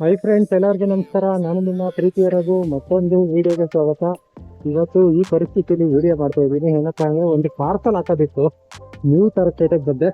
Hi friends ಎಲ್ಲರಿಗೂ ನಮಸ್ಕಾರ. ನಾನು ನಿಮ್ಮ ಪ್ರೀತಿಯ ರಘು ಮತ್ತೊಂದು ವಿಡಿಯೋಗೆ ಸ್ವಾಗತ. ಇವತ್ತು ಈ ಪರಿಸ್ಥಿತಿಯಲ್ಲಿ ವಿಡಿಯೋ ಮಾಡ್ತಾ ಇದ್ದೀನಿ. ಏನಪ್ಪ ಅಂದರೆ ಒಂದು ಪಾರ್ಸಲ್ ಹಾಕೋದಿತ್ತು. ನ್ಯೂ ತರ ಪೇಟೆಗೆ ಬಂದೆ.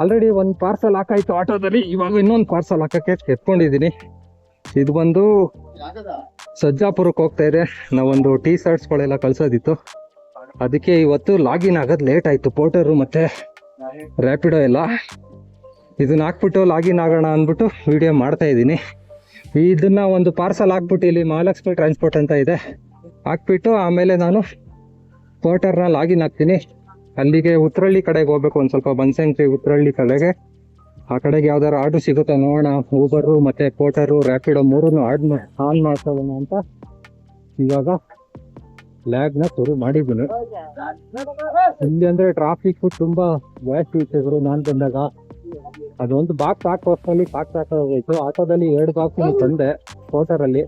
ಆಲ್ರೆಡಿ ಒಂದು ಪಾರ್ಸಲ್ ಹಾಕಾಯ್ತು ಆಟೋದಲ್ಲಿ. ಇವಾಗ ಇನ್ನೊಂದು ಪಾರ್ಸಲ್ ಹಾಕೋಕ್ಕೆ ಎತ್ಕೊಂಡಿದ್ದೀನಿ. ಇದು ಬಂದು ಸಜ್ಜಾಪುರಕ್ಕೆ ಹೋಗ್ತಾ ಇದೆ. ನಾವೊಂದು ಟೀ ಶರ್ಟ್ಸ್ಗಳೆಲ್ಲ ಕಳ್ಸೋದಿತ್ತು. ಅದಕ್ಕೆ ಇವತ್ತು ಲಾಗಿನ್ ಆಗೋದು ಲೇಟ್ ಆಯಿತು. ಪೋರ್ಟರು ಮತ್ತು ರ್ಯಾಪಿಡೋ ಎಲ್ಲ. ಇದನ್ನ ಹಾಕ್ಬಿಟ್ಟು ಲಾಗಿನ್ ಆಗೋಣ ಅಂದ್ಬಿಟ್ಟು ವಿಡಿಯೋ ಮಾಡ್ತಾ ಇದ್ದೀನಿ. ಇದನ್ನ ಒಂದು ಪಾರ್ಸಲ್ ಹಾಕ್ಬಿಟ್ಟು ಇಲ್ಲಿ ಮಹಾಲಕ್ಷ್ಮಿ ಟ್ರಾನ್ಸ್ಪೋರ್ಟ್ ಅಂತ ಇದೆ. ಹಾಕ್ಬಿಟ್ಟು ಆಮೇಲೆ ನಾನು ಪೋರ್ಟರ್ನ ಲಾಗಿನ್ ಆಗ್ತೀನಿ ಅಲ್ಲಿಗೆ ಉತ್ತರಳ್ಳಿ ಕಡೆಗೆ ಹೋಗ್ಬೇಕು ಒಂದು ಸ್ವಲ್ಪ ಬನ್ಸಂಕ್ರಿ ಉತ್ತರಳ್ಳಿ ಕಡೆಗೆ. ಆ ಕಡೆಗೆ ಯಾವ್ದಾದ್ರು ಆರ್ಡ್ರ್ ಸಿಗುತ್ತೆ ನೋಡೋಣ. ಊಬರು ಮತ್ತು ಕೋಟರು ರ್ಯಾಪಿಡೋ ಮೂರನ್ನು ಆಡ್ ಆನ್ ಮಾಡ್ಕೊಳ್ಳೋಣ ಅಂತ ಇವಾಗ ಲ್ಯಾಗ್ನ ಶುರು ಮಾಡಿದ್ದೀನಿ. ಇಲ್ಲಿ ಅಂದ್ರೆ ಟ್ರಾಫಿಕ್ ತುಂಬಾ ಜಾಸ್ತಿ ಇತ್ತು ನಾನು ಬಂದಾಗ. ಅದೊಂದು ಬಾಕ್ಸ್ ಹಾಕೋಷ್ಟರಲ್ಲಿ ಬಾಕ್ಸ್ ಹಾಕೋಗೋಯ್ತು ಆಟೋದಲ್ಲಿ ಎರಡು ಬಾಕ್ಸ್ ತಂದೆ ಕೋಟರಲ್ಲಿ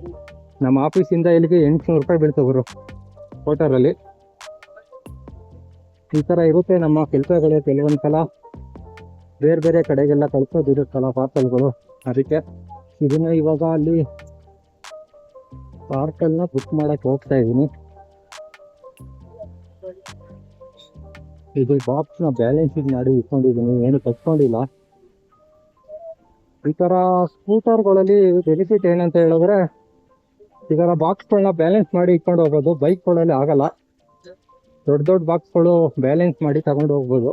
ನಮ್ಮ ಆಫೀಸಿಂದ ಇಲ್ಲಿಗೆ ಎಂಟುನೂರು ರೂಪಾಯಿ ಬೀಳ್ತು ಗುರು ಕೋಟರಲ್ಲಿ ಈ ಥರ ಇರುತ್ತೆ ನಮ್ಮ ಕೆಲಸಗಳೇ ಕೆಲವೊಂದು ಸಲ ಬೇರೆ ಬೇರೆ ಕಡೆಗೆಲ್ಲ ಕಳ್ಸೋದಿರುತ್ತಲ್ಲ ಪಾರ್ಸಲ್ಗಳು ಅದಕ್ಕೆ ಇದನ್ನು ಇವಾಗ ಅಲ್ಲಿ ಪಾರ್ಸಲ್ನ ಬುಕ್ ಮಾಡೋಕ್ಕೆ ಹೋಗ್ತಾ ಇದ್ದೀನಿ ಇದು ಬಾಕ್ಸ್ನ ಬ್ಯಾಲೆನ್ಸಿಂಗ್ ಮಾಡಿ ಇಟ್ಕೊಂಡಿದ್ದೀನಿ ಏನು ತಚ್ಕೊಂಡಿಲ್ಲ ಈ ಥರ ಸ್ಕೂಟರ್ಗಳಲ್ಲಿ ಬೆನಿಫಿಟ್ ಏನಂತ ಹೇಳಿದ್ರೆ, ಈ ಥರ ಬಾಕ್ಸ್ಗಳನ್ನ ಬ್ಯಾಲೆನ್ಸ್ ಮಾಡಿ ಇಟ್ಕೊಂಡು ಹೋಗ್ಬೋದು. ಬೈಕ್ಗಳಲ್ಲಿ ಆಗಲ್ಲ. ದೊಡ್ಡ ದೊಡ್ಡ ಬಾಕ್ಸ್ಗಳು ಬ್ಯಾಲೆನ್ಸ್ ಮಾಡಿ ತಗೊಂಡು ಹೋಗ್ಬೋದು.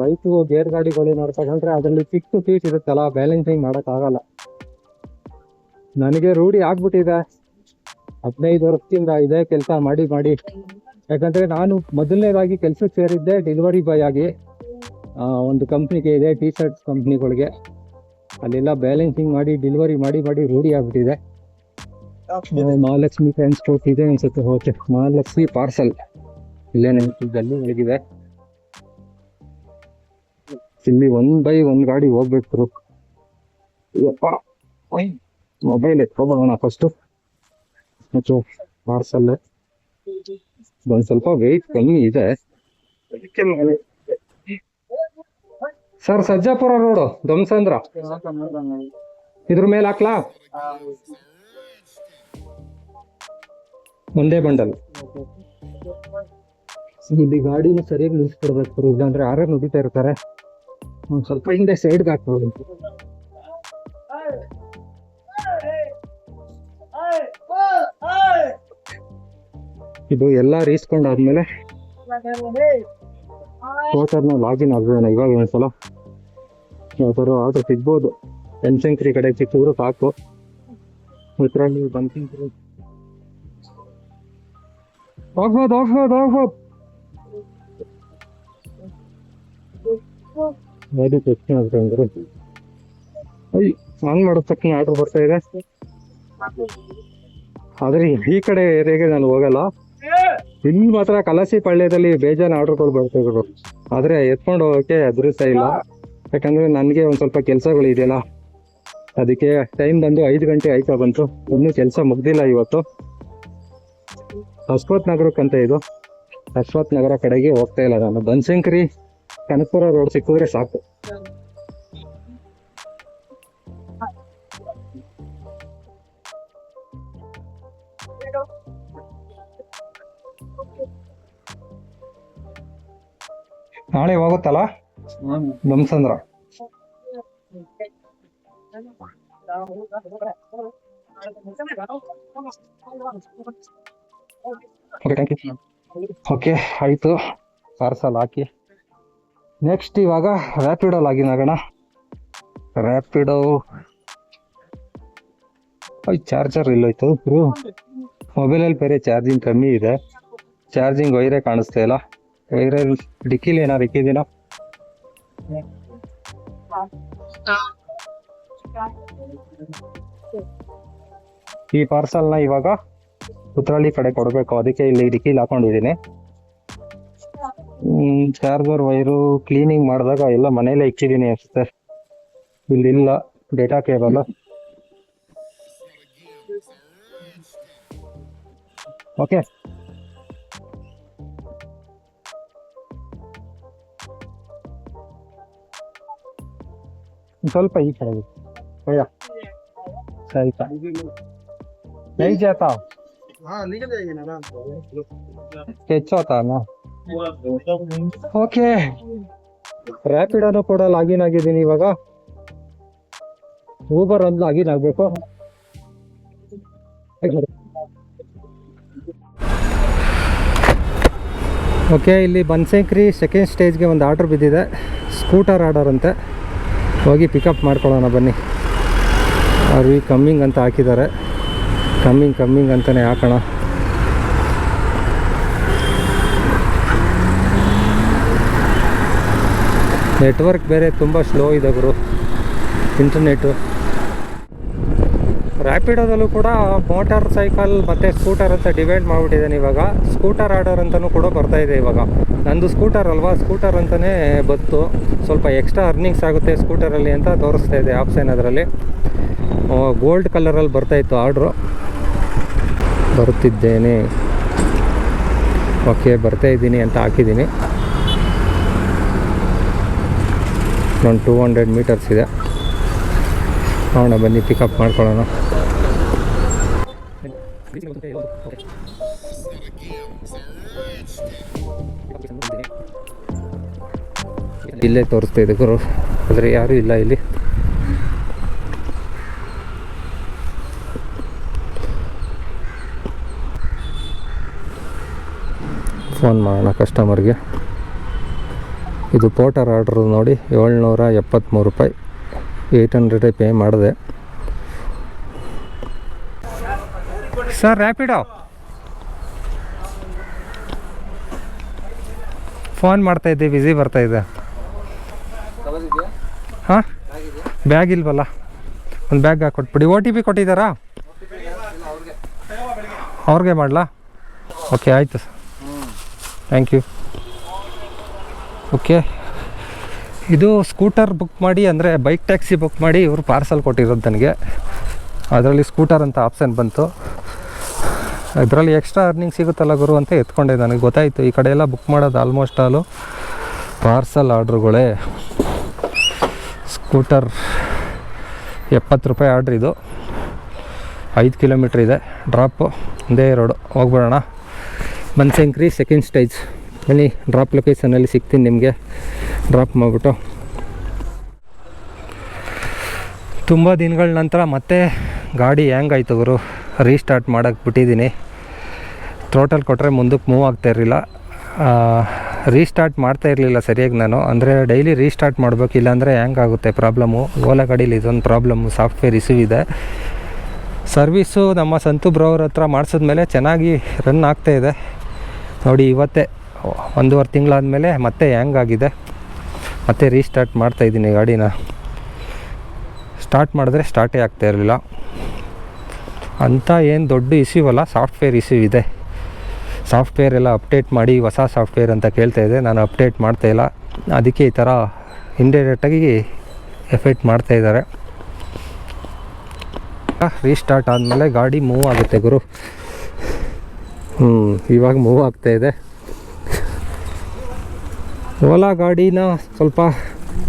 ಬೈಕು ಗೇರ್ ಗಾಡಿಗಳು ನೋಡ್ತಕೊಂಡ್ರೆ ಅದರಲ್ಲಿ ಸಿಕ್ಸ್ ಸೀಟ್ ಇರುತ್ತಲ್ಲ ಬ್ಯಾಲೆನ್ಸಿಂಗ್ ಮಾಡೋಕ್ಕಾಗಲ್ಲ ನನಗೆ ರೂಢಿ ಆಗ್ಬಿಟ್ಟಿದೆ. ಹದಿನೈದು ವರ್ಷದಿಂದ ಇದೇ ಕೆಲಸ ಮಾಡಿ ಮಾಡಿ. ಯಾಕಂದರೆ ನಾನು ಮೊದಲನೇದಾಗಿ ಕೆಲಸಕ್ಕೆ ಸೇರಿದ್ದೆ ಡೆಲಿವರಿ ಬಾಯ್ ಆಗಿ. ಒಂದು ಕಂಪ್ನಿಗೆ ಇದೆ ಟಿ ಶರ್ಟ್ಸ್ ಕಂಪ್ನಿಗಳಿಗೆ ಅಲ್ಲೆಲ್ಲ ಬ್ಯಾಲೆನ್ಸಿಂಗ್ ಮಾಡಿ ಡೆಲಿವರಿ ಮಾಡಿ ಮಾಡಿ ರೂಢಿ ಆಗ್ಬಿಟ್ಟಿದೆ. ಮಹಾಲಕ್ಷ್ಮಿ ಟ್ರಾನ್ಸ್ಪೋರ್ಟ್ ಇದೆ ಅನ್ಸುತ್ತೆ ಓಕೆ ಮಹಾಲಕ್ಷ್ಮಿ ಪಾರ್ಸಲ್ ಇಲ್ಲೇ ನೆನಪಿದ್ದಲ್ಲಿ ಒಳಗಿದೆ ಇಲ್ಲಿ ಒನ್ ಬೈ ಒನ್ ಗಾಡಿ ಹೋಗ್ಬೇಕು. ಮೊಬೈಲ್ ಎತ್ಕೊಬೋಣ ಫಸ್ಟು ಮತ್ತು ಪಾರ್ಸಲ್ ಒಂದ್ ಸ್ವಲ್ಪ ವೆಯ್ಟ್ ಕಮ್ಮಿ ಇದೆ. ಅದಕ್ಕೆ ಸರ್ ಸಜ್ಜಾಪುರ ರೋಡು ಧ್ವಂಸಂದ್ರ ಇದ್ರ ಮೇಲೆ ಹಾಕ್ಲಾ? ಒಂದೇ ಬಂಡಲ್. ಇಲ್ಲಿ ಗಾಡಿನ ಸರಿಯಾಗಿ ನಿಲ್ಸ್ಕೊಡ್ಬೇಕು ಇಲ್ಲಾಂದ್ರೆ ಯಾರೇ ನುಡಿತಾ ಇರ್ತಾರೆ. ಒಂದ್ ಸ್ವಲ್ಪ ಹಿಂದೆ ಸೈಡ್ಗೆ ಹಾಕ್ಬೋದು ಇದು ಎಲ್ಲ ರೀಸ್ಕೊಂಡಾದ್ಮೇಲೆ ಲಾಗಿನ್ ಆಗೋಣ ಇವಾಗ ಒಂದ್ಸಲ. ಯಾವ್ದಾರು ಆರ್ಡರ್ ಸಿಗ್ಬೋದು. ಬನಶಂಕರಿ ಕಡೆ ಸಿಕ್ಕಿದ್ರು ಸಾಕು. ಉತ್ತರಾಳಿ ಬನಶಂಕರಿ ಹೋಗ್ಬೋದು ಹೋಗ್ಬೋದು ಹೋಗ್ಬೋದು ಗಾಡಿ ತಕ್ಷಣ ಅಂದ್ರೆ ಅಯ್ಯ ಆನ್ ಮಾಡಿದ ತಕ್ಷಣ ಆರ್ಡರ್ ಬರ್ತಾ ಇದೆ. ಆದ್ರೆ ಈ ಕಡೆ ಏರಿಯಾಗೆ ನಾನು ಹೋಗಲ್ಲ. ಇಲ್ಲಿ ಮಾತ್ರ ಕಲಸಿ ಪಳ್ಳ್ಯದಲ್ಲಿ ಬೇಜಾನ್ ಆರ್ಡರ್ಗಳು ಬರ್ತಾ ಇದ್ರು ಆದ್ರೆ ಎತ್ಕೊಂಡು ಹೋಗಕ್ಕೆ ಅದೃಷ್ಟ ಇಲ್ಲ. ಯಾಕಂದ್ರೆ ನನಗೆ ಒಂದು ಸ್ವಲ್ಪ ಕೆಲಸಗಳು ಇದೆಯಲ್ಲ. ಅದಕ್ಕೆ ಟೈಮ್ ಬಂದು ಐದು ಗಂಟೆ ಆಯ್ತಾ ಬಂತು. ಇನ್ನೂ ಕೆಲಸ ಮುಗ್ದಿಲ್ಲ ಇವತ್ತು. ಅಶ್ವಥ್ ನಗರಕ್ಕಂತ ಇದು. ಅಶ್ವಥ್ ನಗರ ಕಡೆಗೆ ಹೋಗ್ತಾ ಇಲ್ಲ ನಾನು. ಬನಶಂಕರಿ, ಕನಕಪುರ ರೋಡ್ ಸಿಕ್ಕಿದ್ರೆ ಸಾಕು. ನಾಳೆ ಹೋಗುತ್ತಲ್ಲ? ಧ್ವಂಸಂದ್ರ ಓಕೆ ಥ್ಯಾಂಕ್ ಯು ಓಕೆ ಆಯಿತು. ಪಾರ್ಸಲ್ ಹಾಕಿ. ನೆಕ್ಸ್ಟ್ ಇವಾಗ ರ್ಯಾಪಿಡೋ ಲಾಗಿನ್ ಆಗೋಣ ರ್ಯಾಪಿಡೋ ಚಾರ್ಜರ್ ಇಲ್ಲೋಯ್ತು ಗುರು ಮೊಬೈಲಲ್ಲಿ ಬೇರೆ ಚಾರ್ಜಿಂಗ್ ಕಮ್ಮಿ ಇದೆ. ಚಾರ್ಜಿಂಗ್ ವೈರೇ ಕಾಣಿಸ್ತಾ ಇಲ್ಲ. ವೈರಲ್ಲಿ ಡಿಕ್ಕಿಲಿ ಏನಾರು ಇಕ್ಕಿದ್ದೀನ ಈ ಪಾರ್ಸಲ್ನ ಇವಾಗ ಉತ್ತರಳ್ಳಿ ಕಡೆ ಕೊಡಬೇಕು. ಅದಕ್ಕೆ ಇಲ್ಲಿ ಡಿಕ್ಕಿಲಿ ಹಾಕೊಂಡಿದ್ದೀನಿ. ಚಾರ್ಜರ್ ವೈರು ಕ್ಲೀನಿಂಗ್ ಮಾಡಿದಾಗ ಎಲ್ಲ ಮನೇಲೆ ಇಕ್ಕಿದ್ದೀನಿ ಅನ್ಸುತ್ತೆ ಇಲ್ಲಿಲ್ಲ ಡೇಟಾ ಕೇಬಲ್. ಓಕೆ ಸ್ವಲ್ಪ ಈ ಕಡೆ ಅಯ್ಯ ಸ್ವಲ್ಪ ನೈಜ ತಾವ್. ಹೆಚ್ಚೋತಾನ ಓಕೆ ರ್ಯಾಪಿಡೋನು ಕೂಡ ಲಾಗಿನ್ ಆಗಿದ್ದೀನಿ ಇವಾಗ. ಊಬರ್ ಒಂದು ಲಾಗಿನ್ ಆಗಬೇಕು. ಓಕೆ ಇಲ್ಲಿ ಬನ್ಸೇಕ್ರಿ ಸೆಕೆಂಡ್ ಸ್ಟೇಜ್ಗೆ ಒಂದು ಆರ್ಡರ್ ಬಿದ್ದಿದೆ. ಸ್ಕೂಟರ್ ಆರ್ಡರ್ ಅಂತೆ. ಹೋಗಿ ಪಿಕಪ್ ಮಾಡ್ಕೊಳ್ಳೋಣ ಬನ್ನಿ. ಅವ್ರಿಗೆ ಕಮ್ಮಿಂಗ್ ಅಂತ ಹಾಕಿದ್ದಾರೆ. ಕಮ್ಮಿಂಗ್ ಕಮ್ಮಿಂಗ್ ಅಂತಲೇ ಹಾಕೋಣ. ನೆಟ್ವರ್ಕ್ ಬೇರೆ ತುಂಬ ಸ್ಲೋ ಇದೆ ಗುರು. ಇಂಟರ್ನೆಟ್ಟು ರ್ಯಾಪಿಡೋದಲ್ಲೂ ಕೂಡ ಮೋಟಾರ್ ಸೈಕಲ್ ಮತ್ತು ಸ್ಕೂಟರ್ ಅಂತ ಡಿವೈಡ್ ಮಾಡಿಬಿಟ್ಟಿದ್ದಾನೆ ಇವಾಗ. ಸ್ಕೂಟರ್ ಆರ್ಡರ್ ಅಂತಲೂ ಕೂಡ ಬರ್ತಾ ಇದೆ ಇವಾಗ. ನಂದು ಸ್ಕೂಟರ್ ಅಲ್ವಾ? ಸ್ಕೂಟರ್ ಅಂತಲೇ ಬತ್ತು ಸ್ವಲ್ಪ ಎಕ್ಸ್ಟ್ರಾ ಅರ್ನಿಂಗ್ಸ್ ಆಗುತ್ತೆ ಸ್ಕೂಟರಲ್ಲಿ ಅಂತ ತೋರಿಸ್ತಾ ಇದೆ ಆಪ್ಷನ್ ಅದರಲ್ಲಿ. ಗೋಲ್ಡ್ ಕಲರಲ್ಲಿ ಬರ್ತಾ ಇತ್ತು ಆರ್ಡ್ರು ಬರುತ್ತಿದ್ದೇನೆ. ಓಕೆ ಬರ್ತಾ ಇದ್ದೀನಿ ಅಂತ ಹಾಕಿದ್ದೀನಿ. ನಾನು ಟೂ ಹಂಡ್ರೆಡ್ ಮೀಟರ್ಸ್ ಇದೆ. ನೋಡೋಣ ಬನ್ನಿ ಪಿಕಪ್ ಮಾಡ್ಕೊಳ್ಳೋಣ. ಇಲ್ಲೇ ತೋರಿಸ್ತಾ ಇದೆ ಗುರು. ಆದರೆ ಯಾರೂ ಇಲ್ಲ ಇಲ್ಲಿ. ಫೋನ್ ಮಾಡೋಣ ಕಸ್ಟಮರ್ಗೆ ಇದು ಪೋಟರ್ ಆರ್ಡ್ರ್ ನೋಡಿ ಏಳ್ನೂರ ಎಪ್ಪತ್ತ್ಮೂರು ರೂಪಾಯಿ. ಏಯ್ಟ್ ಹಂಡ್ರೆಡೇ ಪೇ ಮಾಡಿದೆ. ಸರ್ ರ್ಯಾಪಿಡೋ ಫೋನ್ ಮಾಡ್ತಾ ಇದ್ದೆ ಬ್ಯುಸಿ ಬರ್ತಾ ಇದೆ ಹಾಂ? ಬ್ಯಾಗ್ ಇಲ್ವಲ್ಲ? ಒಂದು ಬ್ಯಾಗ್ ಹಾಕ್ಕೊಟ್ಬಿಡಿ ಓ ಟಿ ಪಿ ಕೊಟ್ಟಿದ್ದಾರಾ? ಅವ್ರಿಗೆ ಮಾಡಲಾ? ಓಕೆ, ಆಯಿತು ಸರ್. ಥ್ಯಾಂಕ್ ಯು ಓಕೆ ಇದು ಸ್ಕೂಟರ್ ಬುಕ್ ಮಾಡಿ, ಅಂದರೆ ಬೈಕ್ ಟ್ಯಾಕ್ಸಿ ಬುಕ್ ಮಾಡಿ ಇವರು ಪಾರ್ಸಲ್ ಕೊಟ್ಟಿರೋದು ನನಗೆ. ಅದರಲ್ಲಿ ಸ್ಕೂಟರ್ ಅಂತ ಆಪ್ಷನ್ ಬಂತು. ಇದರಲ್ಲಿ ಎಕ್ಸ್ಟ್ರಾ ಅರ್ನಿಂಗ್ ಸಿಗುತ್ತಲ್ಲ ಗುರು ಅಂತ ಎತ್ಕೊಂಡೆ ನನಗೆ. ಗೊತ್ತಾಯಿತು, ಈ ಕಡೆ ಎಲ್ಲ ಬುಕ್ ಮಾಡೋದು ಆಲ್ಮೋಸ್ಟ್ ಆಲು ಪಾರ್ಸಲ್ ಆರ್ಡ್ರುಗಳೇ ಸ್ಕೂಟರ್ ಎಪ್ಪತ್ತು ರೂಪಾಯಿ ಆರ್ಡ್ರ್ ಇದು. ಐದು ಕಿಲೋಮೀಟ್ರ್ ಇದೆ ಡ್ರಾಪು ಒಂದೇ ರೋಡು ಹೋಗ್ಬಿಡೋಣ. ಬನ್ಸಂಕ್ರಿ ಸೆಕೆಂಡ್ ಸ್ಟೇಜ್ ಬನ್ನಿ ಡ್ರಾಪ್ ಲೊಕೇಶನಲ್ಲಿ ಸಿಗ್ತೀನಿ ನಿಮಗೆ. ಡ್ರಾಪ್ ಮಾಡಿಬಿಟ್ಟು. ತುಂಬ ದಿನಗಳ ನಂತರ ಮತ್ತೆ ಗಾಡಿ ಹ್ಯಾಂಗಾಯ್ತು ಗುರು. ರೀಸ್ಟಾರ್ಟ್ ಮಾಡೋಕ್ಕೆ ಬಿಟ್ಟಿದ್ದೀನಿ. ಟೋಟಲ್ ಕೊಟ್ಟರೆ ಮುಂದಕ್ಕೆ ಮೂವ್ ಆಗ್ತಾ ಇರಲಿಲ್ಲ. ರೀಸ್ಟಾರ್ಟ್ ಮಾಡ್ತಾ ಇರಲಿಲ್ಲ ಸರಿಯಾಗಿ ನಾನು. ಅಂದರೆ ಡೈಲಿ ರೀಸ್ಟಾರ್ಟ್ ಮಾಡಬೇಕು, ಇಲ್ಲಾಂದರೆ ಆಗುತ್ತೆ ಪ್ರಾಬ್ಲಮ್ಮು ಓಲಾ ಗಾಡೀಲಿ ಇದೊಂದು ಪ್ರಾಬ್ಲಮ್ಮು ಸಾಫ್ಟ್ವೇರ್ ಇಶ್ಯೂ ಇದೆ. ಸರ್ವೀಸು ನಮ್ಮ ಸಂತು ಬ್ರೋವ್ರ ಹತ್ರ ಮಾಡಿಸಿದ್ಮೇಲೆ ಚೆನ್ನಾಗಿ ರನ್ ಆಗ್ತಾಯಿದೆ ನೋಡಿ, ಇವತ್ತೇ ಒಂದೂವರೆ ತಿಂಗಳಾದಮೇಲೆ ಮತ್ತೆ ಹ್ಯಾಂಗ್ ಆಗಿದೆ. ಮತ್ತೆ ರೀಸ್ಟಾರ್ಟ್ ಮಾಡ್ತಾ ಇದ್ದೀನಿ ಗಾಡಿನ. ಸ್ಟಾರ್ಟ್ ಮಾಡಿದ್ರೆ ಸ್ಟಾರ್ಟೇ ಆಗ್ತಾ ಇರಲಿಲ್ಲ. ಅಂಥ ಏನು ದೊಡ್ಡ ಇಶ್ಯೂ ಅಲ್ಲ ಸಾಫ್ಟ್ವೇರ್ ಇಶ್ಯೂ ಇದೆ. ಸಾಫ್ಟ್ವೇರ್ ಎಲ್ಲ ಅಪ್ಡೇಟ್ ಮಾಡಿ, ಹೊಸ ಸಾಫ್ಟ್ವೇರ್ ಅಂತ ಕೇಳ್ತಾ ಇದೆ ನಾನು ಅಪ್ಡೇಟ್ ಮಾಡ್ತಾ ಇಲ್ಲ. ಅದಕ್ಕೆ ಈ ಥರ ಇಂಡೈರೆಕ್ಟಾಗಿ ಎಫೆಕ್ಟ್ ಮಾಡ್ತಾ ಇದ್ದಾರೆ. ರೀಸ್ಟಾರ್ಟ್ ಆದಮೇಲೆ ಗಾಡಿ ಮೂವ್ ಆಗುತ್ತೆ ಗುರು. ಹ್ಞೂ ಇವಾಗ ಮೂವ್ ಆಗ್ತಾಯಿದೆ ಓಲಾ ಗಾಡಿನ ಸ್ವಲ್ಪ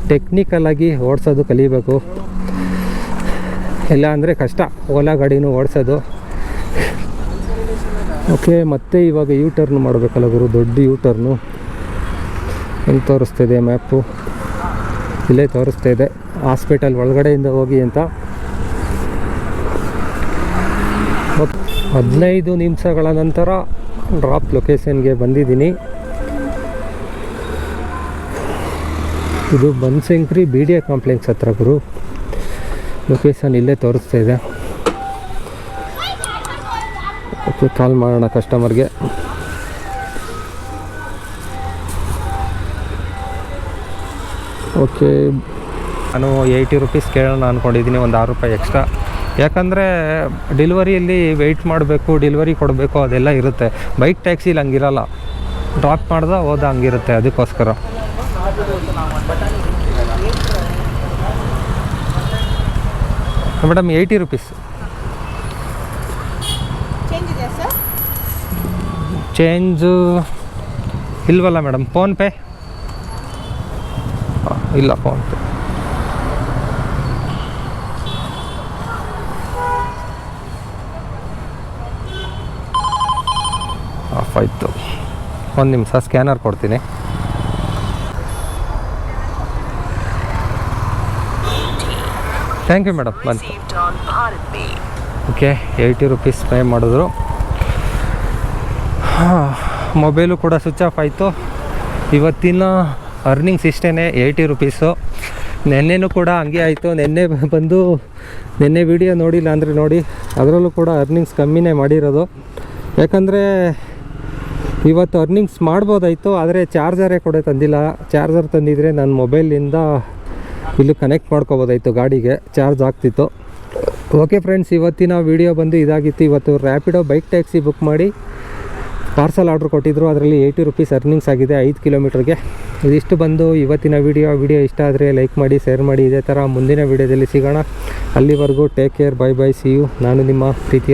ಟೆಕ್ನಿಕಲಾಗಿ ಓಡಿಸೋದು ಕಲಿಬೇಕು. ಇಲ್ಲ ಅಂದರೆ ಕಷ್ಟ, ಓಲಾ ಗಾಡಿನೂ ಓಡಿಸೋದು. ಓಕೆ, ಮತ್ತೆ ಇವಾಗ ಯೂ ಟರ್ನ್ ಮಾಡಬೇಕಲ್ಲ ಗುರು, ದೊಡ್ಡ ಯೂ ಟರ್ನು ಹೆಂಗೆ ತೋರಿಸ್ತಿದೆ ಮ್ಯಾಪು ಇಲ್ಲೇ ತೋರಿಸ್ತಾ ಇದೆ ಹಾಸ್ಪಿಟಲ್ ಒಳಗಡೆಯಿಂದ ಹೋಗಿ ಅಂತ. ಹದಿನೈದು ನಿಮಿಷಗಳ ನಂತರ ಡ್ರಾಪ್ ಲೊಕೇಶನ್ಗೆ ಬಂದಿದ್ದೀನಿ. ಇದು Banashankari B D A complex ಹತ್ರ ಗುರು. ಲೊಕೇಶನ್ ಇಲ್ಲೇ ತೋರಿಸ್ತಾ ಇದೆ. ಓಕೆ ಕಾಲ್ ಮಾಡೋಣ ಕಸ್ಟಮರ್ಗೆ ಓಕೆ ನಾನು ಏಯ್ಟಿ ರುಪೀಸ್ ಕೇಳೋಣ ಅಂದ್ಕೊಂಡಿದ್ದೀನಿ ಒಂದು ಆರು ರೂಪಾಯಿ ಎಕ್ಸ್ಟ್ರಾ ಯಾಕಂದರೆ ಡಿಲಿವರಿಯಲ್ಲಿ ವೆಯ್ಟ್ ಮಾಡಬೇಕು ಡಿಲಿವರಿ ಕೊಡಬೇಕು, ಅದೆಲ್ಲ ಇರುತ್ತೆ. ಬೈಕ್ ಟ್ಯಾಕ್ಸಿಲಿ ಹಂಗಿರಲ್ಲ. ಡ್ರಾಪ್ ಮಾಡ್ದೆ ಹೋದ ಹಂಗಿರುತ್ತೆ, ಅದಕ್ಕೋಸ್ಕರ. ಮೇಡಮ್ ಏಯ್ಟಿ ರುಪೀಸ್ ಚೇಂಜು ಇಲ್ವಲ್ಲ ಮೇಡಮ್ ಫೋನ್ಪೇ ಇಲ್ಲ ಫೋನ್ಪೇ ಆಫ್ ಆಯಿತು. ಒಂದು ನಿಮಿಷ ಸ್ಕ್ಯಾನರ್ ಕೊಡ್ತೀನಿ. ಥ್ಯಾಂಕ್ ಯು ಮೇಡಮ್ ಬಂತು Pay. Okay eighty rupees pay ಮಾಡಿದ್ರು. ಮೊಬೈಲು ಕೂಡ ಸ್ವಿಚ್ ಆಫ್ ಆಯಿತು. ಇವತ್ತಿನ ಅರ್ನಿಂಗ್ಸ್ ಇಷ್ಟೇ ಏಯ್ಟಿ ರುಪೀಸು ನೆನ್ನೆನೂ ಕೂಡ ಹಂಗೆ ಆಯಿತು. ನೆನ್ನೆ ಬಂದು ನೆನ್ನೆ ವಿಡಿಯೋ ನೋಡಿಲ್ಲ ಅಂದರೆ ನೋಡಿ ಅದರಲ್ಲೂ ಕೂಡ ಅರ್ನಿಂಗ್ಸ್ ಕಮ್ಮಿನೇ ಮಾಡಿರೋದು. ಯಾಕಂದರೆ ಇವತ್ತು ಅರ್ನಿಂಗ್ಸ್ ಮಾಡ್ಬೋದಾಯಿತು ಆದರೆ ಚಾರ್ಜರೇ ಕೂಡ ತಂದಿಲ್ಲ. ಚಾರ್ಜರ್ ತಂದಿದ್ರೆ ನನ್ನ ಮೊಬೈಲಿಂದ ಇಲ್ಲಿ ಕನೆಕ್ಟ್ ಮಾಡ್ಕೋಬೋದಾಯಿತು, ಗಾಡಿಗೆ ಚಾರ್ಜ್ ಆಗ್ತಿತ್ತು. ಓಕೆ ಫ್ರೆಂಡ್ಸ್ ಇವತ್ತಿನ ವಿಡಿಯೋ ಬಂದು ಇದಾಗಿತ್ತು. ಇವತ್ತು ರ್ಯಾಪಿಡೋ ಬೈಕ್ ಟ್ಯಾಕ್ಸಿ ಬುಕ್ ಮಾಡಿ ಪಾರ್ಸಲ್ ಆರ್ಡ್ರ್ ಕೊಟ್ಟಿದ್ದರು ಅದರಲ್ಲಿ ಏಯ್ಟಿ ರುಪೀಸ್ ಅರ್ನಿಂಗ್ಸ್ ಆಗಿದೆ, ಐದು ಕಿಲೋಮೀಟ್ರಿಗೆ ಇದಿಷ್ಟು ಬಂದು ಇವತ್ತಿನ ವಿಡಿಯೋ ವಿಡಿಯೋ ಇಷ್ಟ ಆದರೆ ಲೈಕ್ ಮಾಡಿ ಶೇರ್ ಮಾಡಿ. ಇದೇ ಥರ ಮುಂದಿನ ವಿಡಿಯೋದಲ್ಲಿ ಸಿಗೋಣ. ಅಲ್ಲಿವರೆಗೂ take care bye bye see you ನಾನು ನಿಮ್ಮ ಪ್ರೀತಿ